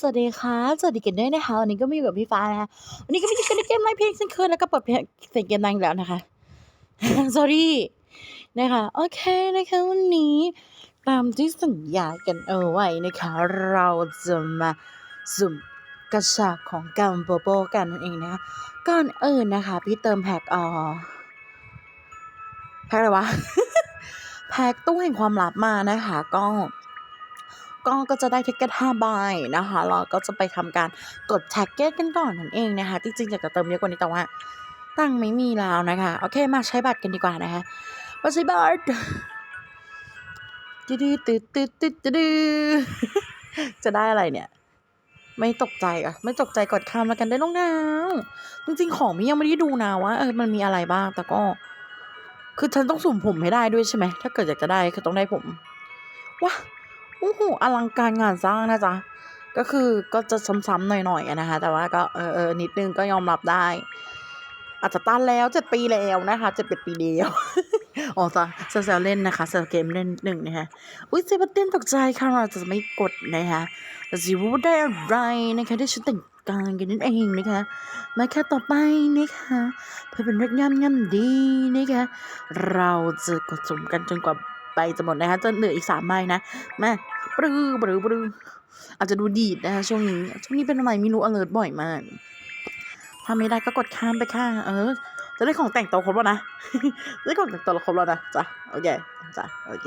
สวัสดีค่ะ สวัสดีกันด้วยนะคะ วันนี้ก็มาอยู่กับพี่ฟ้านะคะวันนี้ก็มาอยู่กันในเกมไลฟ์เพลงเช่นเคยแล้วก็เปิดเพลงเสียงเกมดังแล้วนะคะ sorry นะคะ โอเคนะคะวันนี้ตามที่สัญญากันเอาไว้นะคะ เราจะมาสุ่มกระชากของกัมโบโบกันนั่นเองนะคะ ก่อนอื่นนะคะ พี่เติมแพ็กอ๋อแพ็กอะไรวะ แพ็กตู้แห่งความลับมานะคะ ก็ ก็ก็จะได้ทิกเก็ต5ใบนะคะเราก็จะไปทำการกดแท็กเก็ตกันก่อนนั่นเองนะคะที่จริงอยากจะเติมเยอะกว่านี้แต่ว่าตังไม่มีแล้วนะคะโอเคมาใช้บัตรกันดีกว่านะคะมาใช้บัตรตืดตืดตืดตืดตืดจะได้อะไรเนี่ย ไม่ตกใจอะไม่ตกใจกดข้ามแล้วกันได้ลงน้ำจริงๆของพี่ยังไม่ได้ดูนะว่าเออมันมีอะไรบ้างแต่ก็ คือฉันต้องสุ่มผมให้ได้ด้วยใช่ไหมถ้าเกิดอยากจะได้คือต้องได้ผมว้า โอ้โหอลังการงานสร้างนะจ๊ะ ก็คือก็จะซ้ำๆหน่อยๆนะคะ แต่ว่าก็เออเออนิดนึงก็ยอมรับได้ อาจจะตันแล้วเจ็ดปีแล้วนะคะเจ็ดปีเดียวอ๋อจ้ะเซลเล่นนะคะเซลเกมเล่นหนึ่งนะคะอุ้ยเซบาสเตียนตกใจค่ะเราจะไม่กดนะคะเราจะรู้ได้อะไรนะคะที่ฉันแต่งกายกันนั่นเองนะคะมาแค่ต่อไปนะคะเพื่อเป็นเรื่องย่ำย่ำดีนะคะเราจะกดสุ่มกันจนกว่า ใบจะหมดนะคะจะเหลืออีกสามใบนะมาปรือปรือปรืออาจจะดูดีดนะคะช่วงนี้ช่วงนี้เป็นอะไรไม่รู้ alert บ่อยมากถ้าไม่ได้ก็กดข้ามไปค่ะเออ จะได้ของแต่งตัวครบแล้วนะได้ของแต่งตัวครบแล้วนะจ้ะโอเคจ้ะโอเค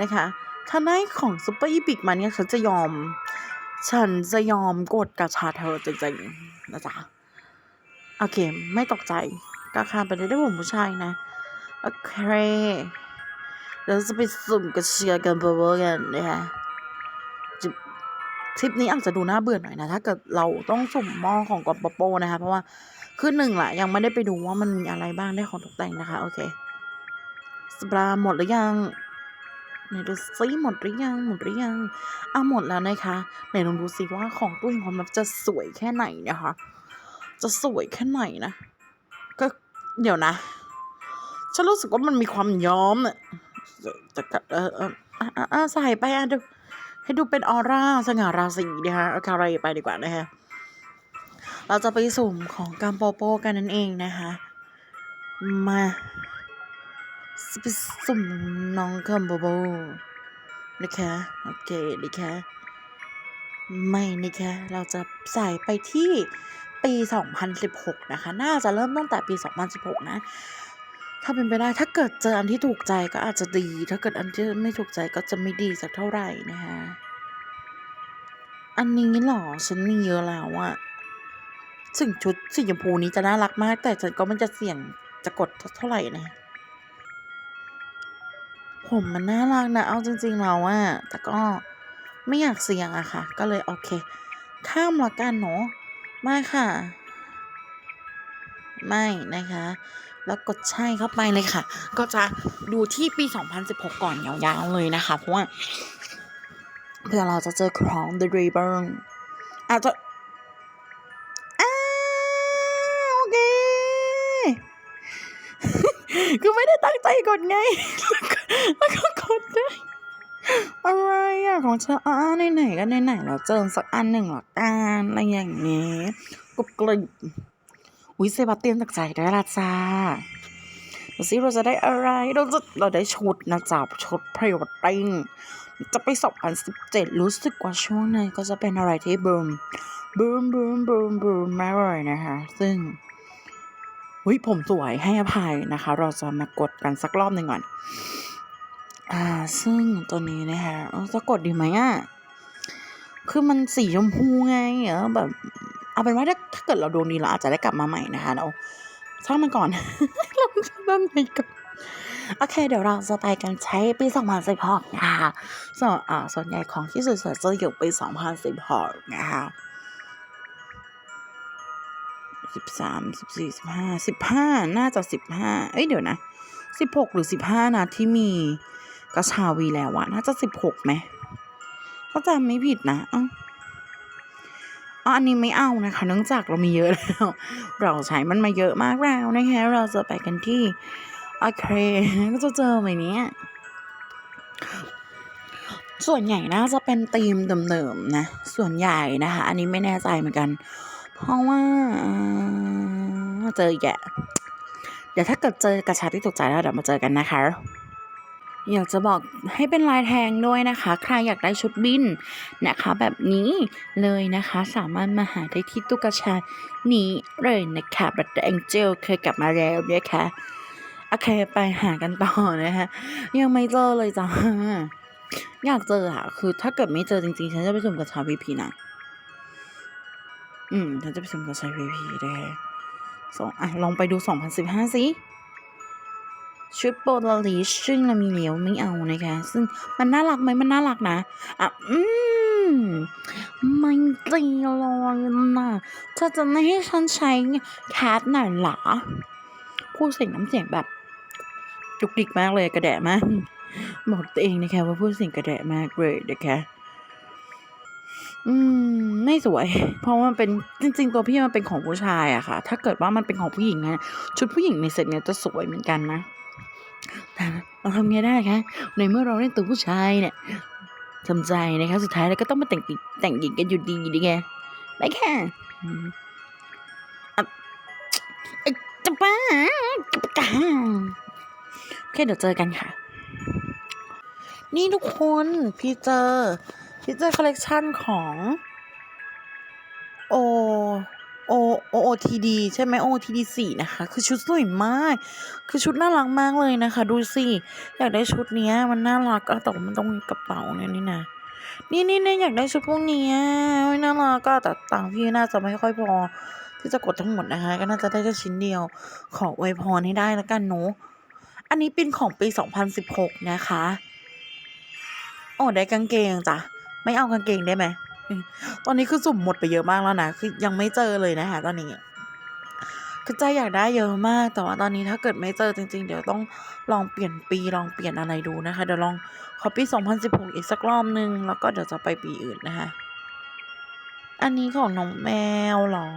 นะคะถ้าได้ของซุปเปอร์อีพิกมาเนี่ยฉันจะยอม ฉันจะยอมกดกระชาเธอจริงๆนะจ๊ะโอเค ไม่ตกใจก็ข้ามไปได้ได้ผมผู้ชายนะ โอเค เราจะไปสุ่มกระเชียร์กันเบอร์กันนะคะทริปนี้อาจจะดูน่าเบื่อหน่อยนะ ถ้าเกิดเราต้องสุ่มมอของกอปโปนะคะ เพราะว่าคือหนึ่งแหละยังไม่ได้ไปดูว่ามันมีอะไรบ้างได้ของตกแต่งนะคะ โอเคสปราหมดหรือยังไหนดูซิหมดหรือยังหมดหรือยังอะหมดแล้วนะคะไหนลองดูซิว่าของตู้ห่งความลับจะสวยแค่ไหนนะคะ จะสวยแค่ไหนนะ ก็เดี๋ยวนะฉันรู้สึกว่ามันมีความย้อมอะจะ จะเออเอออะอะอะใส่ไปอะดูให้ดูเป็นออร่าสง่าราศีนะคะเอาอะไรไปดีกว่านะคะเราจะไปสุ่มของกัมโปโปกันนั่นเองนะคะมาไปสุ่มน้องกัมโปโปนะคะโอเคนะคะไม่นะคะเราจะใส่ไปที่ปี 2016 นะคะ น่าจะเริ่มตั้งแต่ปี 2016 นะ ถ้าเป็นไปได้ถ้าเกิดเจออันที่ถูกใจก็อาจจะดี ถ้าเกิดอันที่ไม่ถูกใจก็จะไม่ดีสักเท่าไหร่นะคะอันนี้หรอฉันมีเยอะแล้วอะซึ่งชุดสีชมพูนี้จะน่ารักมาก แต่ฉันก็มันจะเสี่ยงจะกดเท่าไหร่นะผมมันน่ารักนะ เอาจริงๆแล้วอะแต่ก็ไม่อยากเสี่ยงอะค่ะ ก็เลยโอเค ข้ามละกันเนาะมาค่ะ ไม่นะคะ แล้วกดใช่เข้าไปเลยค่ะ ก็จะดูที่ปี 2016 ก่อนยาวๆเลยนะคะ เพราะว่าเพื่อเราจะเจอของ The Reborn อาจจะอ้าโอเค คือไม่ได้ตั้งใจกดไง แล้วก็กดได้อะไรอะของฉันอ่าไหนๆก็ไหนๆแล้วเจอสักอันหนึ่งละกันอะไรอย่างนี้กรุบกริบ อุ้ยเซบาเตียนตักใจได้ละจ้าดูสิเราจะได้อะไร เราจะเราได้ชุดนะจ๊ะชุดพรีวดดิ้งจะไป2017รู้สึกว่าช่วงนั้นก็จะเป็นอะไรที่บูมบูมบูมบูมบูมมากเลยนะคะ ซึ่งเฮ้ยผมสวยให้อภัยนะคะ เราจะมากดกันสักรอบหนึ่งก่อน อ่า ซึ่งตัวนี้นะคะจะกดดีไหมอะ คือมันสีชมพูไงเออแบบ เอาเป็นว่าถ้าถ้าเกิดเราดวงดีเราอาจจะได้กลับมาใหม่นะคะเราช่างมันก่อน เราจะเริ่มไปก่อนโอเค เดี๋ยวเราจะไปกันใช้ปี2016นะคะส่วนอ่าส่วนใหญ่ของที่สวยๆจะอยู่ปี2016นะคะสิบสามสิบสี่สิบห้าสิบห้าน่าจะสิบห้าเอ้ยเดี๋ยวนะสิบหกหรือสิบห้านะที่มีกระชาวีแล้วอะน่าจะสิบหกไหมถ้าจำไม่ผิดนะอ้าอ๋อ อันนี้ไม่เอานะคะ เนื่องจากเรามีเยอะแล้ว เราใช้มันมาเยอะมากแล้วนะคะเราจะไปกันที่โอเคก็จะเจอไหมเนี้ยส่วนใหญ่น่าจะเป็นธีมเดิมๆนะ ส่วนใหญ่นะคะ อันนี้ไม่แน่ใจเหมือนกัน เพราะว่าเจออีกแกะเดี๋ยวถ้าเกิดเจอกระชาที่ถูกใจแล้วเดี๋ยวมาเจอกันนะคะ อยากจะบอกให้เป็นลายแทงด้วยนะคะ ใครอยากได้ชุดบินนะคะ แบบนี้เลยนะคะ สามารถมาหาได้ที่ตู้กระชานี้เลยนะคะบัตเตอร์แองเจลเคยกลับมาแล้วนะคะโอเคไปหากันต่อนะคะยังไม่เจอเลยจ้าอยากเจออะคือถ้าเกิดไม่เจอจริงๆ ฉันจะไปสุ่มกระชา VP นะ อืมฉันจะไปสุ่มกระชา VP นะคะสองอะลองไปดู2015สิ ชุดโปลาริสซึ่งเรามีเหลียวไม่เอานะคะ ซึ่งมันน่ารักไหมมันน่ารักนะอะอืมไม่ดีเลยนะเธอจะไม่ให้ฉันใช้แคทหน่อยหรอพูดเสียงน้ำเสียงแบบจุกดิกมากเลยกระแดะมากบอกตัวเองนะคะว่าพูดเสียงกระแดะมากเลยนะคะอืมไม่สวย เพราะว่ามันเป็นจริง ๆ ตัวพี่มันเป็นของผู้ชายอะค่ะ ถ้าเกิดว่ามันเป็นของผู้หญิงนะชุดผู้หญิงในเซตเนี้ยจะสวยเหมือนกันนะ แต่เราทำไงได้คะในเมื่อเราเล่นตัวผู้ชายเนี่ยทำใจนะคะสุดท้ายแล้วก็ต้องมาแต่งหญิงแต่งหญิงกันอยู่ดีดีไงได้แค่ะจะบ้าจะบ้าโอเคเดี๋ยวเจอกันค่ะ นี่ทุกคนพี่เจอพี่เจอคอลเลกชันของ โอ โอโอทีดีใช่ไหมโอทีดีสี่นะคะ คือชุดสวยมาก คือชุดน่ารักมากเลยนะคะ ดูสิอยากได้ชุดเนี้ย มันน่ารักอะแต่ว่ามันต้องมีกระเป๋าเนี่ยนี่นะนี่นี่เนี่ยอยากได้ชุดพวกนี้โอ้ยน่ารักก็แต่ตังพี่น่าจะไม่ค่อยพอ ที่จะกดทั้งหมดนะคะ ก็น่าจะได้แค่ชิ้นเดียว ขออวพรให้ได้แล้วกันเนาะอันนี้เป็นของปี2016นะคะโอ้ได้กางเกงจ้ะไม่เอากางเกงได้ไหม ตอนนี้คือสุ่มหมดไปเยอะมากแล้วนะ คือยังไม่เจอเลยนะคะตอนนี้ คือใจอยากได้เยอะมาก แต่ว่าตอนนี้ถ้าเกิดไม่เจอจริง ๆ เดี๋ยวต้องลองเปลี่ยนปีลองเปลี่ยนอะไรดูนะคะ เดี๋ยวลองขอปี 2016 อีกสักรอบนึง แล้วก็เดี๋ยวจะไปปีอื่นนะคะ อันนี้ของน้องแมวเหรอ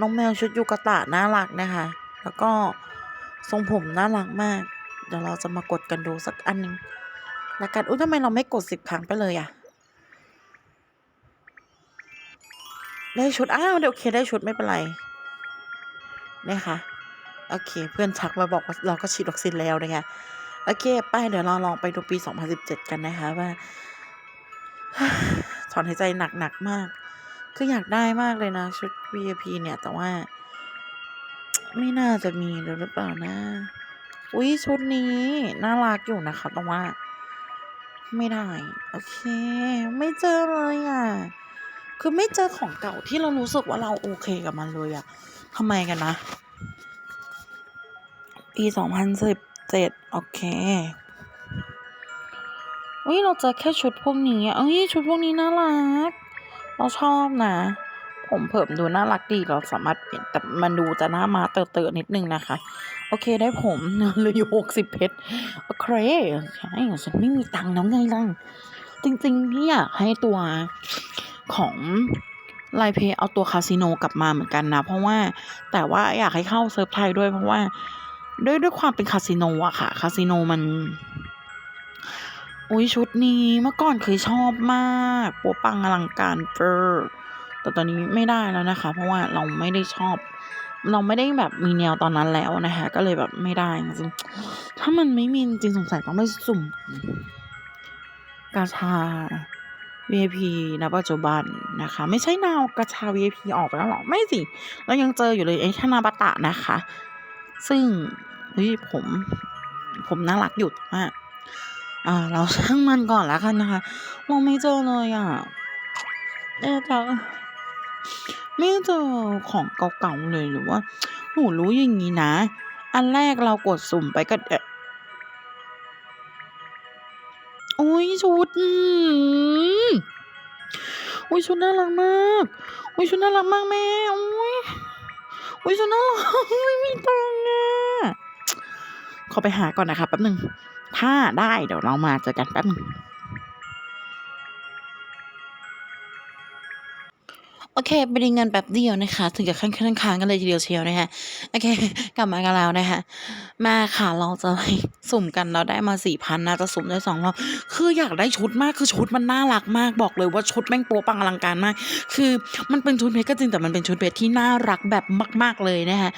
น้องแมวชุดยูกะตะน่ารักนะคะ แล้วก็ทรงผมน่ารักมาก เดี๋ยวเราจะมากดกันดูสักอันหนึงแล้วกันอุ้ยทำไมเราไม่กดสิบครั้งไปเลยอะ ได้ชุด อ้าวเดี๋ยวโอเคได้ชุดไม่เป็นไรนะคะโอเค เพื่อนทักมาบอกว่าเราก็ฉีดวัคซีนแล้วนะคะโอเคไปเดี๋ยวเราลองไปดูปี 2017 กันนะคะว่าถอนหายใจหนักๆมาก คืออยากได้มากเลยนะ ชุด VIP เนี่ย แต่ว่า ไม่น่าจะมีหรือเปล่านะ อุ้ยชุดนี้ น่ารักอยู่นะคะแต่ว่า ไม่ได้ โอเค ไม่เจอเลยอะ คือไม่เจอของเก่าที่เรารู้สึกว่าเราโอเคกับมันเลยอะทำไมกันนะ ปีสองพันสิบเจ็ดโอเคเฮ้ยเราเจอแค่ชุดพวกนี้อะเอ้ยชุดพวกนี้น่ารัก เราชอบนะ ผมเผิ่มดูน่ารักดีเราสามารถเปลี่ยนแต่มันดูจะหน้ามาเตอะๆนิดนึงนะคะ โอเคได้ผมเหลยอยู่หกสิบเพชรโอเคใช่ฉันไม่มีตังค์แล้วไงล่ะจริงๆพี่อยากให้ตัว ของไลเพย์เอาตัวคาสิโนกลับมาเหมือนกันนะ เพราะว่าแต่ว่าอยากให้เข้าเซิร์ฟไทยด้วยเพราะว่าด้วยด้วยความเป็นคาสิโนอะค่ะ คาสิโนมันอุ้ยชุดนี้เมื่อก่อนเคยชอบมากปัวปังอลังการเฟอร์แต่ตอนนี้ไม่ได้แล้วนะคะ เพราะว่าเราไม่ได้ชอบ เราไม่ได้แบบมีแนวตอนนั้นแล้วนะคะ ก็เลยแบบไม่ได้จริงถ้ามันไม่มีจริงสงสัยต้องไปสุ่ม กาชา VIP ณปัจจุบันนะคะ ไม่ใช่นาวกาชา VIP ออกไปแล้วหรอ ไม่สิ เรายังเจออยู่เลยไอ้คานาบตะนะคะ ซึ่งเฮ้ยผม ผมน่ารักอยู่แต่ว่าอ่า เราช่างมันก่อนแล้วกันนะคะเราไม่เจอเลยอะเอ๊ะจะไม่เจอของเก่าๆเลยหรือว่าหนูรู้อย่างนี้นะ อันแรกเรากดสุ่มไปก็เอ๊ะโอ้ยชุด อุ้ยชุดน่ารักมากอุ้ยชุดน่ารักมากแม่อุ้ยอุ้ยชุดน่ารักไม่มีตังค์อะขอไปหาก่อนนะคะแป๊บหนึ่งถ้าได้เดี๋ยวเรามาเจอกันแป๊บหนึ่ง โอเคไปดีเงินแป๊บเดียวนะคะ ถึงกับขั้นขั้นค้างกันเลยทีเดียวเชียวนะคะโอเค กลับมากันแล้วนะคะมาค่ะเราจะไปสุ่มกันเราได้มาสี่พันน่าจะสุ่มได้สองรอบคืออยากได้ชุดมากคือชุดมันน่ารักมากบอกเลยว่าชุดแม่งโปรปังอลังการมาก คือมันเป็นชุดเพชรก็จริงแต่มันเป็นชุดเพชรที่น่ารักแบบมาก ๆเลยนะคะ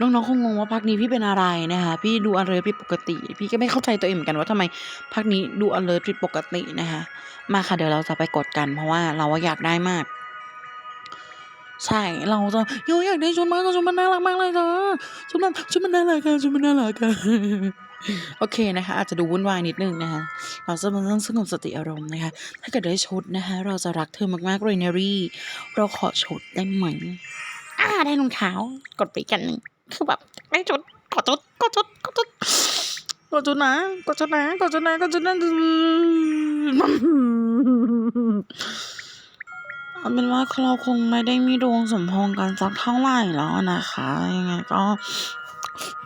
น้องๆคงงงว่าพักนี้พี่เป็นอะไรนะคะพี่ดู alert ผิดปกติ พี่ก็ไม่เข้าใจตัวเองเหมือนกันว่าทำไมพักนี้ดู alert ผิดปกตินะคะมาค่ะเดี๋ยวเราจะไปกดกัน เพราะว่าเราอยากได้มาก ใช่เราจะโยอยากได้ชุดมากชุดมันน่ารักมากเลยเธอชุดมันชุดมันน่ารักค่ะชุดมันน่ารักค่ะโอเคนะคะ อาจจะดูวุ่นวายนิดนึงนะคะเราจะมาต้องสงบสติอารมณ์นะคะ ถ้าเกิดได้ชุดนะคะ เราจะรักเธอมากๆเลยเนรี่ เราขอชุดได้ไหมอ่าได้รองเท้ากดไปกันหนึ่ง คือแบบได้ชุดขอชุดขอชุดขอชุดขอชุดนะขอชุดนะขอชุดนะขอชุดนะเอาเป็นว่าเราคงไม่ได้มีดวงสมพงษ์กันสักเท่าไหร่แล้วนะคะยังไงก็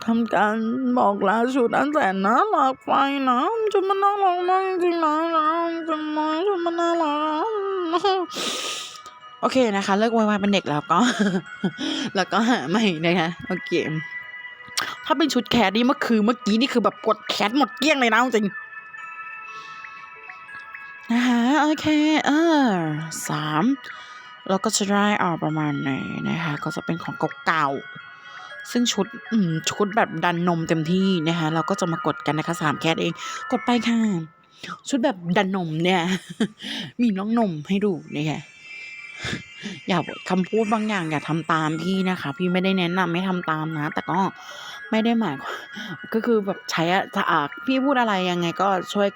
ทำการบอกลาชุดอันแสนน่ารักไปนะชุดมันน่ารักมากจริงๆนะนะจริงไหมชุดมันน่ารัก โอเคนะคะ เลิกวายๆเป็นเด็กแล้วก็ แล้วก็หาใหม่นะคะโอเคถ้าเป็นชุดแคสนี่เมื่อคือเมื่อกี้นี่คือแบบกดแคสหมดเกลี้ยงเลยนะจริงนะคะโอเคเออสามเราก็จะได้ออกประมาณไหนนะคะ ก็จะเป็นของเก่าๆซึ่งชุดอืมชุดแบบดันนมเต็มที่นะคะเราก็จะมากดกันนะคะสามแคทเองกดไปค่ะชุดแบบดันนมเนี่ย มีน้องนมให้ดูนะคะ อย่าคำพูดบางอย่างอย่าทำตามพี่นะคะ พี่ไม่ได้แนะนำไม่ทำตามนะ แต่ก็ไม่ได้หมายก็คือแบบใช้อะถ้าอะพี่พูดอะไรยังไงก็ช่วย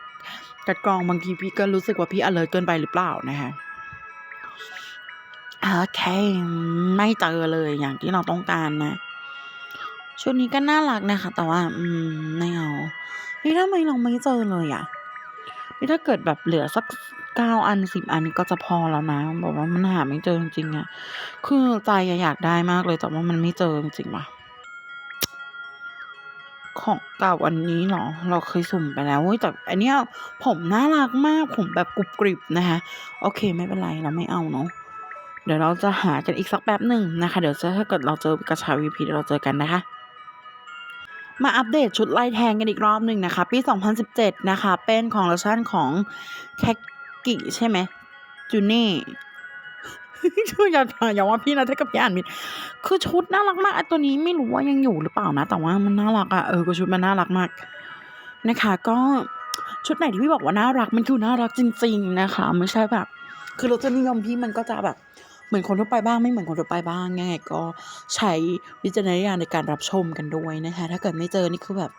กัดกรองบางทีพี่ก็รู้สึกว่าพี่ alert เกินไปหรือเปล่านะคะโอเค ไม่เจอเลยอย่างที่เราต้องการนะ ชุดนี้ก็น่ารักนะคะ แต่ว่า อืมไม่เอานี่ทำไมเราไม่เจอเลยอะนี่ถ้าเกิดแบบเหลือสัก เก้าอันสิบอันก็จะพอแล้วนะบอกว่ามันหาไม่เจอจริงๆอะคือใจอะอยากได้มากเลยแต่ว่ามันไม่เจอจริงๆว่ะของเก่าอันนี้เหรอเราเคยสุ่มไปแล้วเว้ยแต่อันเนี้ยผมน่ารักมากผมแบบกรุบกริบนะคะโอเคไม่เป็นไรเราไม่เอาเนาะเดี๋ยวเราจะหากันอีกสักแป๊บหนึ่งนะคะ เดี๋ยวถ้าเกิดเราเจอกระชาวีพีเราเจอกันนะคะมาอัปเดตชุดลายแทงกันอีกรอบหนึ่งนะคะ ปี 2017 นะคะ เป็นของเลชั่นของแคก กิใช่ไหมจูเน่ช่วยอย่าอย่าว่าพี่นะถ้ากับพี่อ่านผิดคือชุดน่ารักมากไอตัวนี้ไม่รู้ว่ายังอยู่หรือเปล่านะ แต่ว่ามันน่ารักอะเออก็ชุดมันน่ารักมากนะคะ ก็ชุดไหนที่พี่บอกว่าน่ารักมันคือน่ารักจริง ๆนะคะไม่ใช่แบบ คือรสนิยมพี่มันก็จะแบบ เหมือนคนทั่วไปบ้างไม่เหมือนคนทั่วไปบ้างยังไงก็ใช้วิจารณญาณในการรับชมกันด้วยนะคะ ถ้าเกิดไม่เจอนี่คือแบบ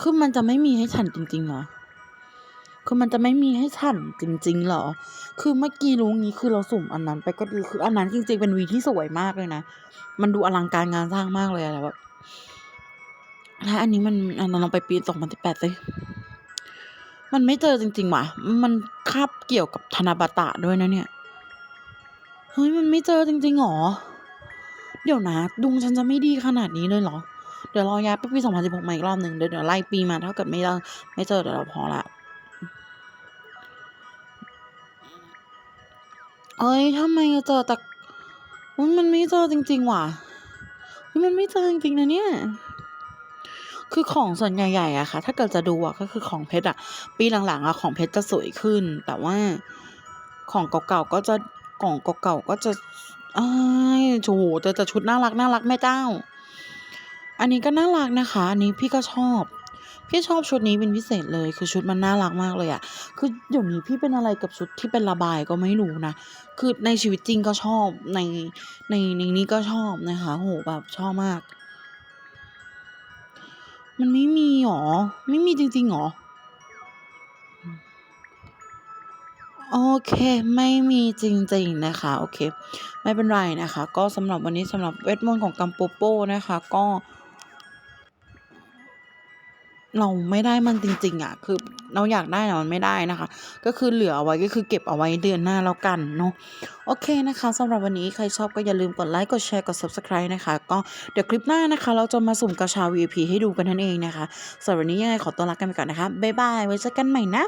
คือมันจะไม่มีให้ฉันจริงๆเหรอ คือมันจะไม่มีให้ฉันจริงๆเหรอ คือเมื่อกี้รู้งี้คือเราสุ่มอันนั้นไปก็ดี คืออันนั้นจริงๆเป็นวีที่สวยมากเลยนะ มันดูอลังการงานสร้างมากเลยอะแบบถ้าอันนี้มันอันนั้นเราไปปีสองพันสิบแปดเลยมันไม่เจอจริงๆว่ะ มันคาบเกี่ยวกับธนบาตะด้วยนะเนี่ย เฮ้ยมันไม่เจอจริงๆหรอ เดี๋ยวนะดวงฉันจะไม่ดีขนาดนี้เลยเหรอ เดี๋ยวรอย้ายไปปีสองพันสิบหกมาอีกรอบหนึ่งเดี๋ยวเดี๋ยวไล่ปีมาถ้าเกิดไม่เจอไม่เจอเดี๋ยวเราพอละ เอ้ยทำไมเจอแต่มันไม่เจอจริง ๆ ว่ะมันไม่เจอจริงๆนะเนี่ย คือของส่วนใหญ่ๆอะค่ะ ถ้าเกิดจะดูอะก็คือของเพชรอะปีหลังๆอะของเพชรจะสวยขึ้น แต่ว่าของเก่าๆก็จะกล่องเก่าๆก็จะอ้ายโถเจอแต่ชุดน่ารักน่ารักแม่เจ้า อันนี้ก็น่ารักนะคะ อันนี้พี่ก็ชอบ พี่ชอบชุดนี้เป็นพิเศษเลย คือชุดมันน่ารักมากเลยอะคือเดี๋ยวนี้พี่เป็นอะไรกับชุดที่เป็นระบายก็ไม่รู้นะ คือในชีวิตจริงก็ชอบในในในนี้ก็ชอบนะคะโหแบบชอบมาก มันไม่มีหรอ ไม่มีจริงๆหรอโอเค ไม่มีจริงๆนะคะ โอเค ไม่เป็นไรนะคะ ก็สำหรับวันนี้สำหรับเวทมนต์ของกัมโปโป้นะคะ ก็ เราไม่ได้มันจริง ๆอะคือเราอยากได้แต่มันไม่ได้นะคะ ก็คือเหลือเอาไว้ก็คือเก็บเอาไว้เดือนหน้าแล้วกันเนาะโอเคนะคะสำหรับวันนี้ใครชอบก็อย่าลืมกดไลค์กดแชร์กด Subscribe นะคะ ก็เดี๋ยวคลิปหน้านะคะ เราจะมาสุ่มกระชา VIP ให้ดูกันนั่นเองนะคะสำหรับวันนี้ยังไงขอตัวลากันไปก่อนนะคะบ๊ายบายไว้เจอกันใหม่นะ